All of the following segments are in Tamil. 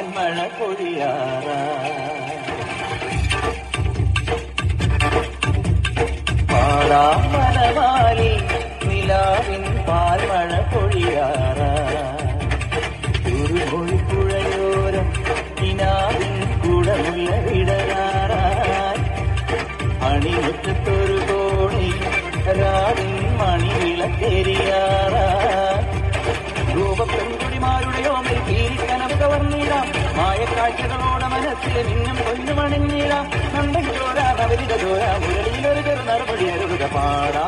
நான் மழ பொழியாரா பாலா மனவாளி நிலாவின் பால் மழ பொழியாரா குறுமொழி புழையோரம் நினாவின் கூடமுள்ள விடலாரா? அணிமுத்தொரு கோணை ராவின் மணி விளக்கெரியாரா ரூபப்பெண் മായക്കാഴ്ചകളോടെ മനസ്സിലെ മിന്നും കൊല്ലുമണിഞ്ഞിടാം നന്ദൻ ചോര നവരിത ചോര മുരളിയിലൊരു ചെറു നറുപടി അരുക പാടാം.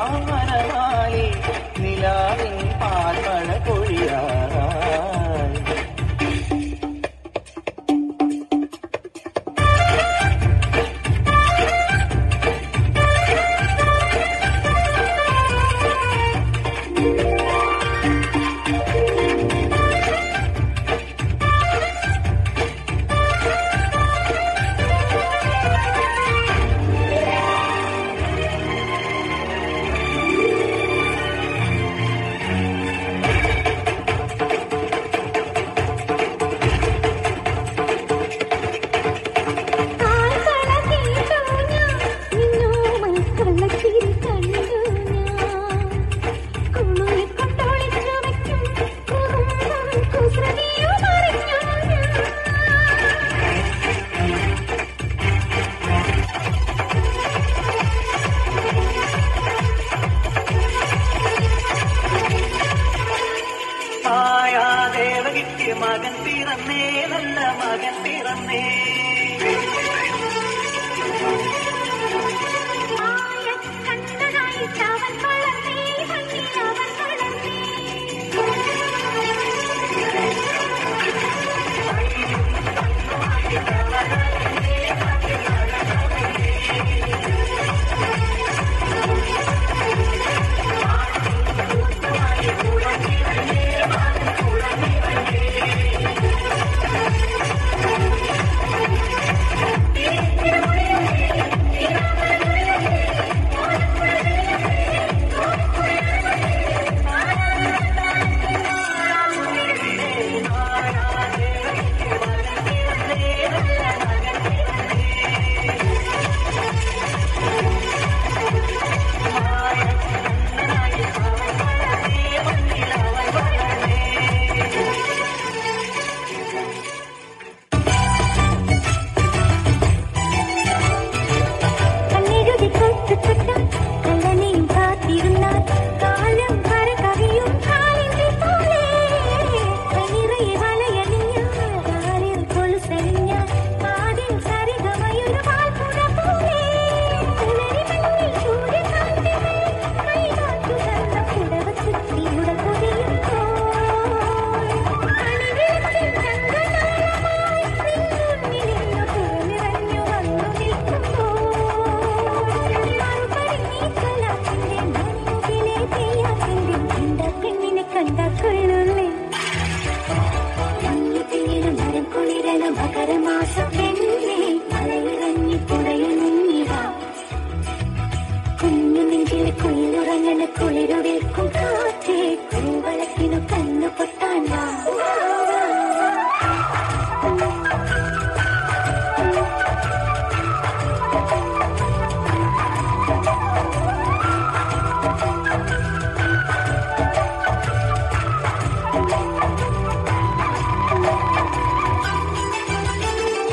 മകൻ പിറന്നേ നല്ല മകൻ പിറന്നേ. കുഞ്ഞു നെഞ്ചിൽ കുളിരുറങ്ങന കുളിരുവേക്കും കാറ്റേ കുവളക്കിനു കണ്ണു പൊട്ടാൻ